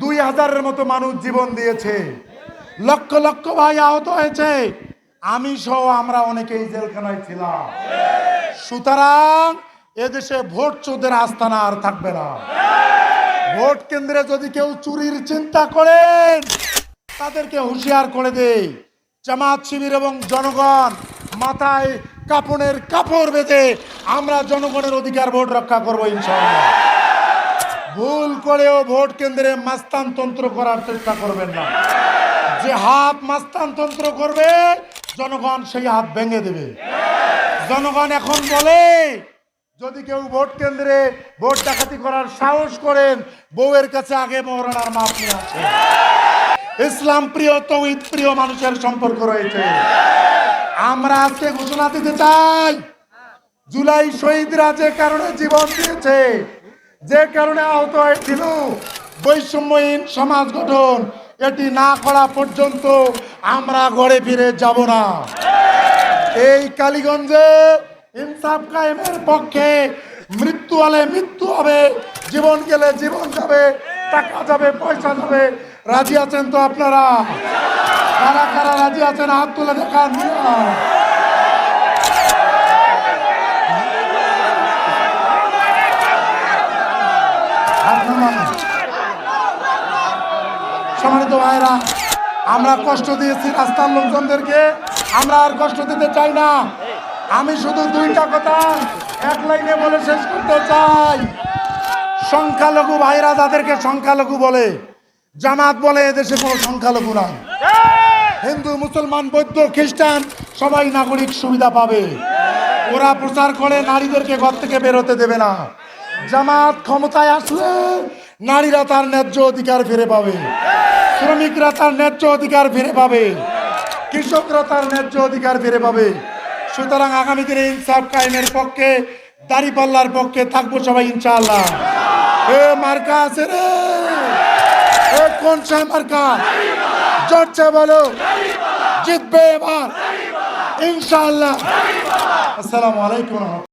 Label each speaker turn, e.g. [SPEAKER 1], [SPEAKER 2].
[SPEAKER 1] দুই হাজারের মতো মানুষ জীবন দিয়েছে। লক্ষ লক্ষ ভাই আহত হয়েছে। আমি সহ আমরা অনেকেই জেলখানায় ছিলাম। সুতরাং এদেশে ভোট চোদের আস্থানা আর থাকবে না। ভোট কেন্দ্রে যদি কেউ চুরির চিন্তা করেন, তাদেরকে হুঁশিয়ার করে দেই। জামাত শিবির এবং জনগণ মাথায় কাপড়ের কাপড় বেঁধে আমরা জনগণের অধিকার ভোট রক্ষা করব ইনশাআল্লাহ। ভুল করেও ভোট কেন্দ্রে মাস্তানতন্ত্র করার চেষ্টা করবেন না। যে হাত মাস্তানতন্ত্র করবে, জনগণ সেই হাত ভেঙে দেবে। জনগণ এখন বলে, যদি কেউ ভোট কেন্দ্রে ভোট ডাকাতি করার সাহস করেন, বউয়ের কাছে আগে মহারানার মাপ নিয়ে আছে ইসলাম প্রিয়, তৌহিদ প্রিয় মানুষের সম্পর্ক রয়েছে। আমরা আজকে ঘোষণা দিতে চাই, জুলাই শহীদরা যে কারণে জীবন দিয়েছে যে কারণে আহত হয়েছিল। বৈষম্যহীন সমাজ গঠন, এটি না করা পর্যন্ত আমরা ঘরে ফিরে যাব না। এই কালীগঞ্জে ইনসাফ কায়েমের পক্ষে মৃত্যু হলে মৃত্যু হবে, জীবন গেলে জীবন যাবে, টাকা যাবে, পয়সা যাবে। রাজি আছেন তো আপনারা? কারা কারা রাজি আছেন? হাত তুলে দেখান। সম্মানিত ভাইরা আমরা কষ্ট দিয়েছি রাস্তার লোকজনদেরকে। আমরা আর কষ্ট দিতে চাই না। আমি শুধু দুইটা কথা এক লাইনে বলে শেষ করতে চাই। সংখ্যালঘু ভাইরা যাদেরকে সংখ্যালঘু বলে, জামাত বলে এদেশে কোনো সংখ্যালঘু নাই। হিন্দু, মুসলমান, বৌদ্ধ, খ্রিস্টান, সবাই নাগরিক সুবিধা পাবে। ওরা প্রচার করে, নারীদেরকে ঘর থেকে বেরোতে দেবে না। জামাত ক্ষমতায় আসলে নারীরা তার ন্যায্য অধিকার ফিরে পাবে। শ্রমিকরা তার ন্যায্য অধিকার ফিরে পাবে। কৃষকরা তার ন্যায্য অধিকার ফিরে পাবে। সুতরাং আগামী দিনে ইনসাফ কায়েমের পক্ষে, দাড়িপাল্লার পক্ষে থাকব সবাই ইনশাআল্লাহ। এ মার্কা আছে রে। এ কোন সে মার্কা? জোরছে বলো। জিতবে এবার। ইনশাআল্লাহ। আসসালামু আলাইকুম।